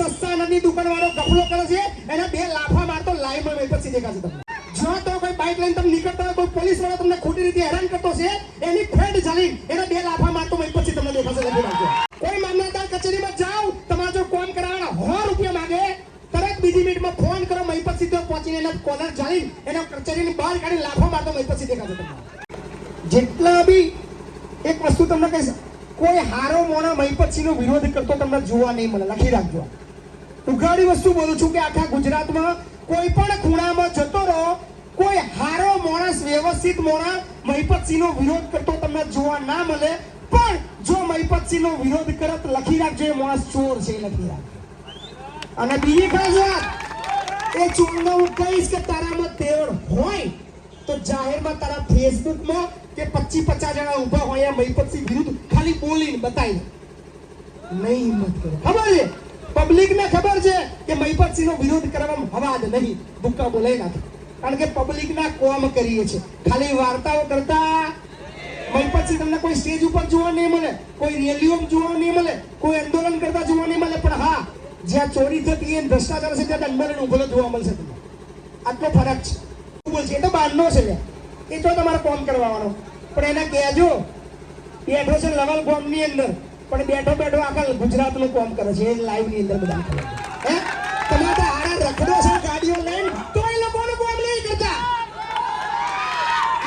સસ્તા નાની દુકાનવાળો ગફલો કરે છે, એને બે લાફા મારતો લાઈવમાં મેં પછી દેખાશે તમને. જો તો કોઈ બાઇક લઈને તમે નીકળતા હોય, કોઈ પોલીસ વાળો તમને ખોટી રીતે હેરાન કરતો છે, એની ફેડ ચાલી એને બે લાફા મારતો મેં પછી તમને દેખાશે કોઈ મામલતદાર કચેરીમાં જાઓ, તમારા જો કોમ કરાવવાના સો રૂપિયા માંગે, તરત બીજી મિનિટમાં ફોન કરો મહી પછી તો પહોંચીને એના કોલર ચાલી એના કચેરીની બહાર કાઢી લાફો મારતો મહી પછી દેખાશે તમને. જેટલા બી એક વસ્તુ તમને કહીશ, કોઈ હારો મોણા મહીપતસિંહનો વિરોધ કરતો તમને જોવા નહીં મળે. લખી રાખજો. ઉઘાડી વસ્તુ બોલું છું કે આખા ગુજરાતમાં કોઈ પણ ખૂણામાં જતો રહો, કોઈ હારો માણસ, વ્યવસ્થિત મોણા મહિપતસિંહનો વિરોધ કરતો તમને જોવા ના મળે, પણ જો મહિપતસિંહનો વિરોધ કરત, લખી રાખજો, એ માણસ ચોર છે લખી રાખ અને બીજી ખાસ વાત, એ ચોરને હું કહીશ કે તારામાં તેવડ હોય, તો જાહેરમાં તારા ફેસબુકમાં કે પચીસ પચાસ જણા ઊભા હોય મહિપતસિંહ વિરુદ્ધ ખાલી બોલીને બતાવી નહીં હિંમત કરે. ખબર છે? પબ્લિક ને ખબર છે કે મહીપતસિંહ નો વિરોધ કરવામાં હવાદ નહીં, ભૂક્કા બોલાઈ નાખે કારણ કે પબ્લિક ના કોમ કરીએ છે ખાલી વાર્તાઓ કરતા મહીપતસિંહ તમને કોઈ સ્ટેજ ઉપર જોવા નહીં મળે, કોઈ રેલીઓ જોવા નહીં મળે, કોઈ આંદોલન કરતા જોવા નહીં મળે. પણ હા, જ્યાં ચોરી થતી એ ભ્રષ્ટાચાર છે ત્યાં દંડને ઊભો જોવા મળશે તમને. આટલો ફરક છે. બોલ છે એ તો બહારનો છે એ તો તમારે કોમ કરવાનો. પણ એને કહેજો બેઠો છે લવલ કોમની અંદર. પણ બેઠો બેઠો આખા ગુજરાતનું કોમ કરે છે, એ લાઈવની અંદર બધા હે? તમે તો આડા રખડો છો, ગાડીઓ લઈને તો એ લોકોનું કોમ નહીં કરતા.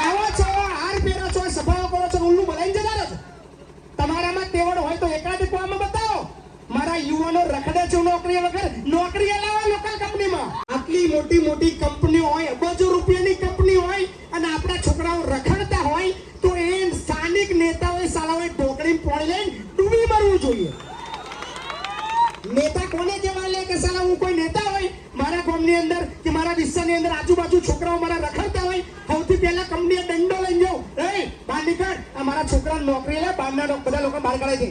આવો છો, હાર પહેરો છો સભાઓ કરો છો, ઉલ્લું બનાવીને જતા રહો છો. તમારામાં તેવડ હોય તો એકાદ કોમ બતાવો. મારા યુવાનો રખડે છે નોકરી વગર. નોકરી લાવો લોકલ કંપનીમાં આટલી મોટી મોટી કંપનીઓ હોય અબજો રૂપિયાની જોઈએ. નેતા કોને કહેવાય લે કે સાલા હું કોઈ નેતા હોય, મારા ગામની અંદર કે મારા વિસ્તારની અંદર આજુબાજુ છોકરાઓ મારા રખડતા હોય, સૌથી પહેલા કંપનીએ દંડો લઈને જાઉં એ, બહાર નીકળ. આ મારા છોકરા નોકરી લે, બહારના બધા લોકો બહાર કાઢે છે.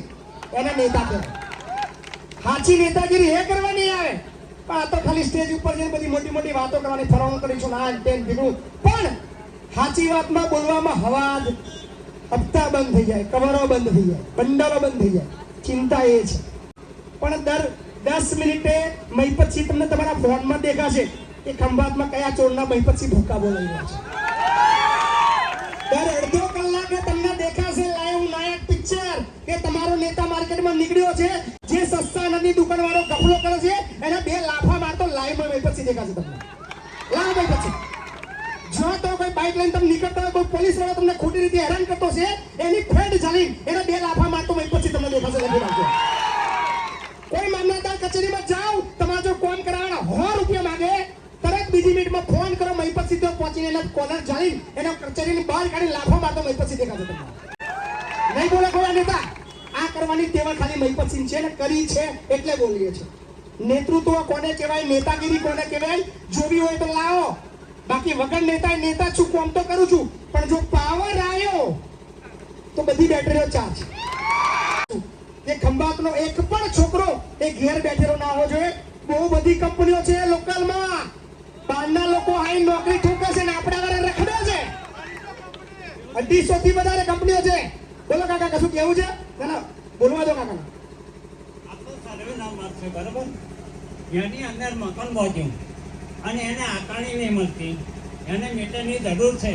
એને નેતા કહેવાય સાચી નેતાગીરી એ કરવાની આવે પણ આ તો ખાલી સ્ટેજ ઉપર જઈને બધી મોટી મોટી વાતો કરવાની, ફરવાનું કરીશું ના તેમ ભીગું પણ સાચી વાતમાં બોલવામાં હવાજ હપ્તા બંધ થઈ જાય, કવરો બંધ થઈ જાય બંડલો બંધ થઈ જાય. ચિંતા એ છે. પણ દર દસ મિનિટે મહીપતસિંહ તમને તમારા ફોનમાં દેખાશે કે ખંભાતમાં કયા ચોરના મહીપતસિંહ ભૂકા બોલાઈ રહ્યા છે. દર અડધો કલાકે તમને દેખાશે લાઈવ નાયક પિક્ચર કે તમારો નેતા માર્કેટમાં નીકળ્યો છે, જે સસ્તા નદી દુકાનવાળો ગફલો કરે છે, એને બે લાફા મારતો લાઈવમાં મહીપતસિંહ દેખાશે તમને. લાવ મહીપતસિંહ. જો તો કોઈ બાઇક લઈને તમે નીકળતા હોય, કોઈ પોલીસ વાળો તમને ખોટી રીતે હેરાન કરતો છે, એની ફેડ ચાલી એને બે લાફા મારતો મહીપતસિંહ તમને દેખાશે લખી રાખજો કોઈ મામલતદાર કચેરીમાં જાઓ તમારે જો કોમ કરાવવાના સો રૂપિયા માંગે તરત બીજી મિનિટમાં ફોન કરો પહોંચીને એના કોલર ચાલી એના કચેરીની બહાર કાઢી લાફો મારતો મહીપત સિંહ દેખાશે તમને નહીં બોલે કોઈ નેતા, આ કરવાની તેવા ખાલી મહીપત સિંહ છે ને કરી છે એટલે બોલીએ છે નેતૃત્વ કોને કહેવાય, નેતાગીરી કોને કહેવાય, જોવી હોય તો લાવો. બાકી વગર નેતા નેતા છું કોમ તો કરું છું, પણ જો પાવર આવ્યો તો બધી બેટરીઓ ચાર્જ એ ખંભાતનો એક પણ છોકરો એ ઘેર બેઠેલો ના હોવો જોઈએ. બહુ બધી કંપનીઓ છે લોકલમાં. બહારના લોકો આઈ નોકરી ઠોકે છે ને આપણા વાળા રખડે છે અઢીસો થી વધારે કંપનીઓ છે. બોલો કાકા કશું કેવું છે? ના બોલવા દો કાકા સર્વે નામ આપશે બરાબર? એની અંદર મકાન બાંધ્યું. અને એને આકારણી નહીં મળતી. એને મીટરની જરૂર છે.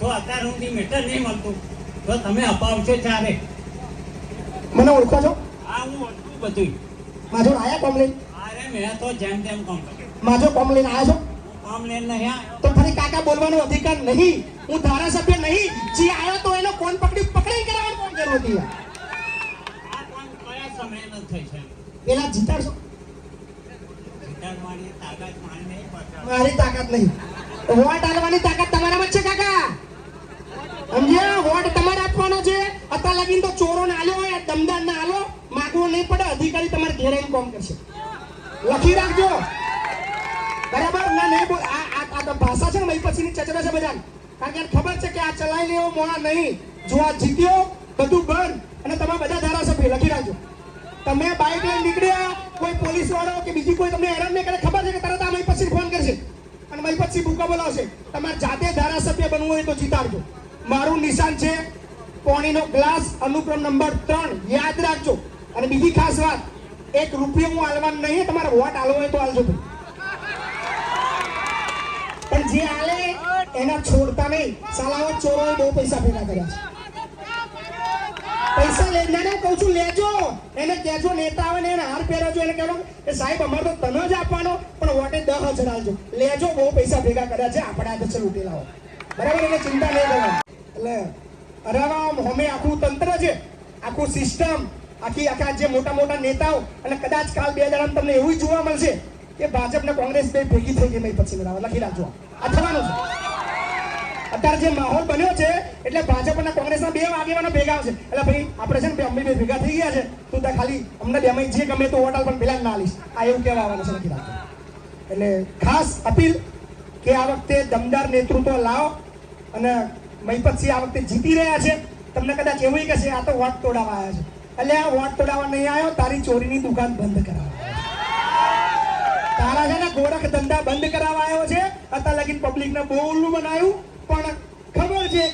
તો અત્યાર સુધી મીટર નહીં મળતું. તો તમે અપાવશો ચારે મને ઓળખો છો? આ હું ઓળખું બધું માજો આયા કોમલેન અરે મેં તો જેમ તેમ કોમ કર્યું. માજો કોમલેન આયા છો? કામ નહીં તો ફરી કાકા બોલવાનો અધિકાર નહીં. હું ધારાસભ્ય નહીં જે આવ્યો તો એનો કોણ પકડી પકડી કરાવવાનું કોણ જરૂર હતી આ કામ કયા સમયનો થઈ છે? પેલા જીતાડશો મારી નહીં પડતા મારી તાકાત નહીં. વોટ આલવાની તાકાત તમારામાં છે કાકા. સમજ્યા? વોટ તમારે આપવાનો છે. અત્યાર લગીન તો ચોરો ને આલ્યો હોય દમદાર ને આલો માગવો નહીં પડે અધિકારી તમારે ઘેરે કોમ કરશે. લખી રાખજો. બરાબર? ના નહીં બોલ. આ આ ભાષા છે ને પછી પછીની ચચરા છે બધા કારણ કે ખબર છે કે આ ચલાવી લેવો, મોણા નહીં. જો આ જીત્યો, બધું બંધ અને તમે બધા ધારાસભ્ય, લખી રાખજો. તમે બાઇક લઈને નીકળ્યા, કોઈ પોલીસ વાળો કે બીજી કોઈ તમને હેરાન નહીં કરે, ખબર છે કે તરત આ મહી પછી ફોન કરશે અને મહી પછી ભૂકા બોલાવશે. તમારે જાતે ધારાસભ્ય બનવું હોય તો જીતાડજો. મારું નિશાન છે પોણીનો ગ્લાસ અનુક્રમ નંબર ત્રણ. યાદ રાખજો. અને બીજી ખાસ વાત, એક રૂપિયો હું હાલવાનું નહીં, તમારે વોટ હાલવો હોય તો હાલજો પણ જે હાલે એના છોડતા નહીં. સાલાઓ ચોરોએ બહુ પૈસા ભેગા કર્યા છે. પૈસા લે ના ના, કહું છું, લેજો. એને કહેજો, નેતા આવે ને એને હાર પહેરાવજો. એને કહેવાનું કે સાહેબ, અમારે તો તને જ આપવાનો. પણ વોટે દસ હજાર આલજો લેજો, બહુ પૈસા ભેગા કર્યા છે. આપણે આ પછી લૂંટી લાવો બરાબર? એને ચિંતા નહીં કરવાની. એટલે અરામ હોમે આખું તંત્ર છે. આખું સિસ્ટમ આખી આખા જે મોટા મોટા નેતાઓ, અને કદાચ કાલ બે હજાર તમને એવું જોવા મળશે કે ભાજપ ને કોંગ્રેસ બે ભેગી થઈ ગઈ નહીં પછી લખી રાખજો. આ થવાનું છે. અત્યારે જે માહોલ બન્યો છે, એટલે ભાજપ અને કોંગ્રેસના બે આગેવાનો ભેગા છે. એટલે ભાઈ, આપણે છે ને અમે બે ભેગા થઈ ગયા છે. તું ત્યાં ખાલી અમને બે જે ગમે તો હોટલ પણ પેલા ના લઈશ આ એવું કહેવા આવવાનું છે લખી એટલે ખાસ અપીલ કે આ વખતે દમદાર નેતૃત્વ લાવો અને મહિપતસિંહ આ વખતે જીતી રહ્યા છે. તમને કદાચ એવું કહેશે, આ તો વોટ તોડાવા આવ્યા છે. એટલે આ વોટ તોડાવવા નહીં આવ્યો, તારી ચોરીની દુકાન બંધ કરાવો. તારા છે ને ગોરખ ધંધા બંધ કરાવવા આવ્યો છે. અત્યાર લગીન પબ્લિક ને બહુ ઉલ્લું બનાવ્યું.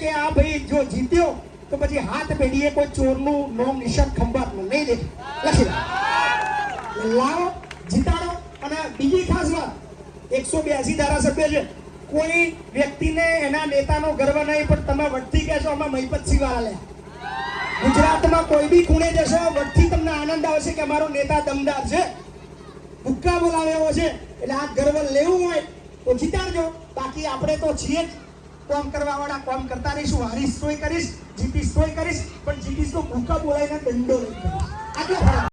કે આ ભાઈ જો જીત્યો, તો પછી હાથ પેઢીએ કોઈ ચોરનું, નોમ, નિશાન ખંભાતમાં નહીં દેખે. લખી લાવો, જીતાડો. અને બીજી ખાસ વાત, એકસો બ્યાસી ધારાસભ્ય છે. કોઈ વ્યક્તિને એના નેતાનો ગર્વ નહીં, પણ તમે વટથી કહેશો, અમે મહિપતસિંહ વાળા લે. ગુજરાતમાં કોઈ બી ખૂણે જશો વટથી તમને આનંદ આવશે કે અમારો નેતા દમદાર છે. ભૂક્કા બોલાવે એવો છે. એટલે આ ગર્વ લેવું હોય, તો જીતાડજો. બાકી આપણે તો છીએ જ. કોમ કરવા વાળા કોમ કરતા રહીશું હારીશ તોય કરીશ જીતીશ તોય કરીશ, પણ જીતીશ તો ભૂક્કા બોલાવીને દંડો લઈ કરીશ.